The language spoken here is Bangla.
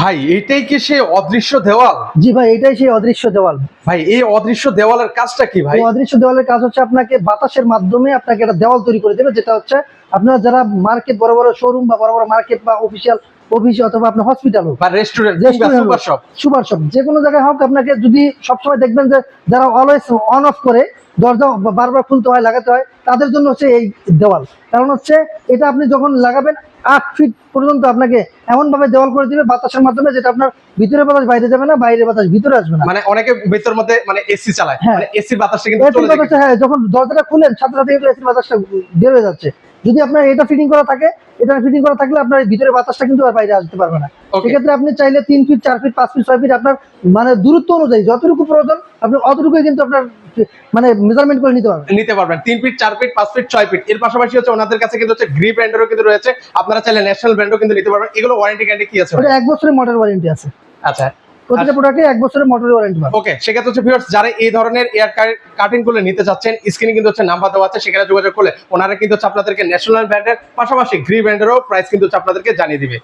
ভাই এটাই কি সেই অদৃশ্য দেওয়াল? জি ভাই এটাই সেই অদৃশ্য দেওয়াল। ভাই এই অদৃশ্য দেওয়ালের কাজটা কি ভাই? অদৃশ্য দেওয়ালের কাজ হচ্ছে আপনাকে বাতাসের মাধ্যমে আপনাকে একটা দেওয়াল তৈরি করে দেবে যেটা হচ্ছে আপনারা যারা মার্কেট বড় বড় শোরুম বা বড় বড় মার্কেট বা অফিসিয়াল অফিস অথবা আপনার হসপিটাল হোক বা restaurant super shop super shop যে কোনো জায়গায় হোক আপনাকে যদি সবসময় দেখবেন যে যারা অলওয়েজ অন অফ করে দরজা বারবার খুলতে হয় লাগাতে হয় তাদের জন্য হচ্ছে এই দেওয়াল। কারণ হচ্ছে এটা আপনি যখন লাগাবেন আট ফিট পর্যন্ত আপনাকে এমন ভাবে দেওয়াল করে দিবে বাতাসের মাধ্যমে যেটা আপনার ভিতরে বাতাস বাইরে যাবে না বাইরে বাতাস ভিতরে আসবে না। মানে অনেকে ভেতর মধ্যে মানে এসি চালায়। হ্যাঁ। মানে এসির বাতাসটা কিন্তু হ্যাঁ যখন দরজাটা খুলেন সাথে সাথে এসির বাতাসটা বের হয়ে যাচ্ছে। যদি আপনার এটা ফিটিং করা থাকে এটা ফিটিং করা থাকলে আপনার ভিতরে বাতাসটা কিন্তু আর বাইরে আসতে পারবে না। সেক্ষেত্রে আপনি চাইলে তিন ফিট চার ফিট পাঁচ ফিট ছয় ফিট আপনার মানে দূরত্ব অনুযায়ী যতটুকু প্রয়োজন আপনি অতটুকুই কিন্তু আপনার মানে মেজারমেন্ট করে নিতে পারবেন। নিতে পারবেন। তিন ফিট চার ফিট পাঁচ ফিট ছয় ফিট এর পাশাপাশি হচ্ছে ওনাদের কাছে কিন্তু হচ্ছে গ্রি ব্র্যান্ডেরও কিন্তু রয়েছে। আপনারা চাইলে ন্যাশনাল ব্র্যান্ডও কিন্তু নিতে পারবেন। এগুলো ওয়ারেন্টি গ্যারান্টি কি আছে? এক বছরের মোটর ওয়ারেন্টি আছে। আচ্ছা। প্রতিটা প্রোডাক্টে এক বছরের মোটর ওয়ারেন্টি পাবেন। ওকে সেক্ষেত্রে হচ্ছে ভিউয়ার্স যারা এই ধরনের এয়ার কাটিংগুলো নিতে চাচ্ছেন স্ক্রিনে কিন্তু হচ্ছে নাম্বার দেওয়া আছে সেখানে যোগাযোগ করলে ওনারা কিন্তু হচ্ছে আপনাদেরকে ন্যাশনাল ব্র্যান্ডের পাশাপাশি গ্রি ব্র্যান্ডেরও প্রাইস কিন্তু হচ্ছে আপনাদেরকে জানিয়ে দিবে।